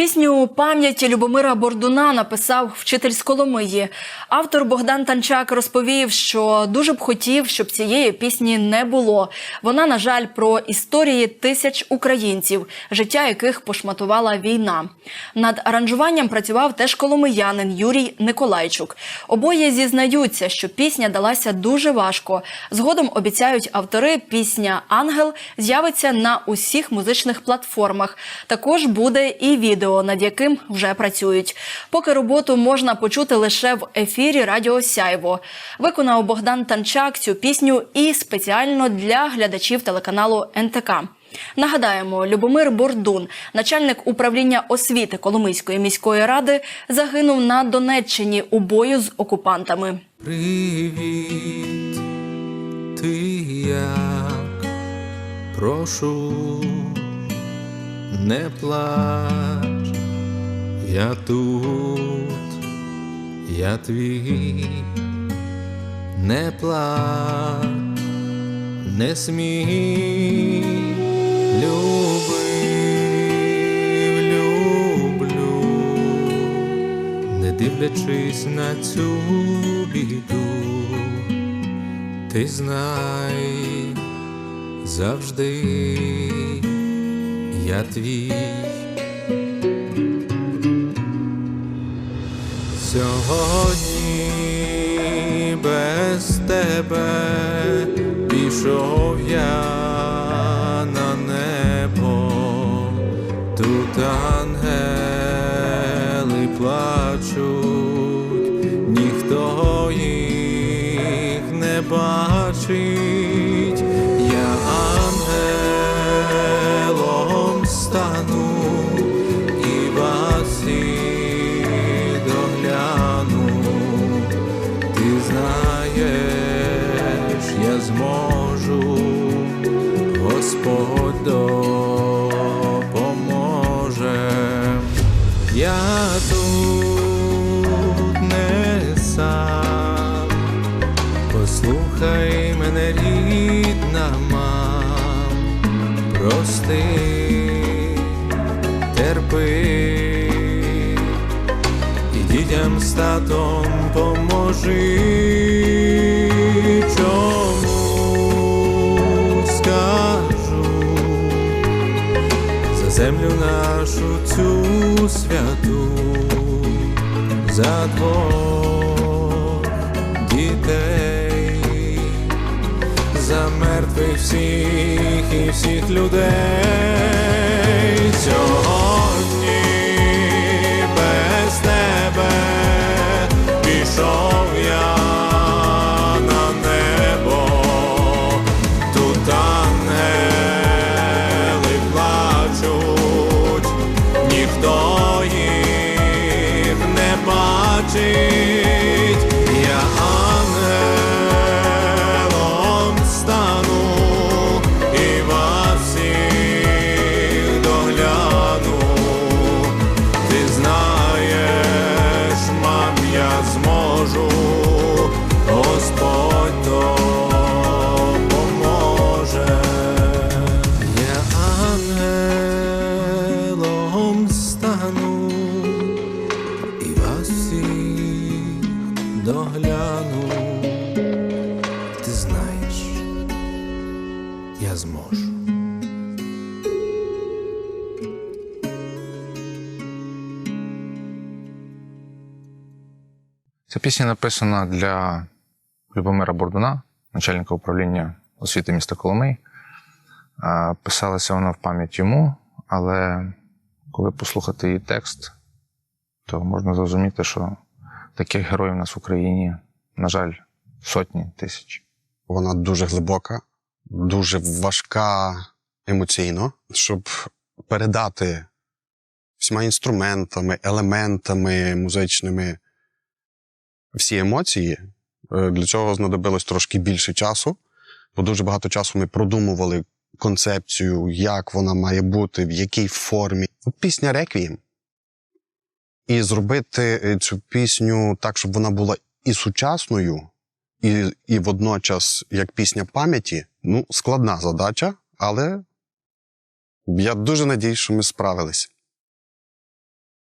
Пісню пам'яті Любомира Бордуна написав вчитель з Коломиї. Автор Богдан Танчак розповів, що дуже б хотів, щоб цієї пісні не було. Вона, на жаль, про історії тисяч українців, життя яких пошматувала війна. Над аранжуванням працював теж коломиянин Юрій Николайчук. Обоє зізнаються, що пісня далася дуже важко. Згодом обіцяють автори, пісня Ангел з'явиться на усіх музичних платформах. Також буде і відео, над яким вже працюють. Поки роботу можна почути лише в ефірі Радіо Сяйво. Виконав Богдан Танчак цю пісню і спеціально для глядачів телеканалу НТК. Нагадаємо, Любомир Бордун, начальник управління освіти Коломийської міської ради, загинув на Донеччині у бою з окупантами. Привіт, ти як прошу, не плач, я тут, я твій, не плач, не смій, любив, люблю. Не дивлячись на цю біду, ти знай завжди я твій. Сьогодні без тебе пішов я на небо, тут ангели плачуть, ніхто їх не бачить, послухай мене, рідна мам, прости, терпи і дітям з татом поможи. Скажу за землю нашу цю святу, за двох всіх людей. Сьогодні без тебе пішов я на небо, тут ангели плачуть, ніхто їх не бачить, зможу. Ця пісня написана для Любомира Бордуна, начальника управління освіти міста Коломий. Писалася вона в пам'ять йому, але коли послухати її текст, то можна зрозуміти, що таких героїв у нас в Україні, на жаль, сотні тисяч. Вона дуже глибока, дуже важка емоційно, щоб передати всіма інструментами, елементами музичними всі емоції. Е, Для цього знадобилось трошки більше часу, бо дуже багато часу ми продумували концепцію, як вона має бути, в якій формі. Пісня Реквієм. І зробити е, цю пісню так, щоб вона була і сучасною, і, і водночас як пісня пам'яті, ну, складна задача, але я дуже надіюсь, що ми справились.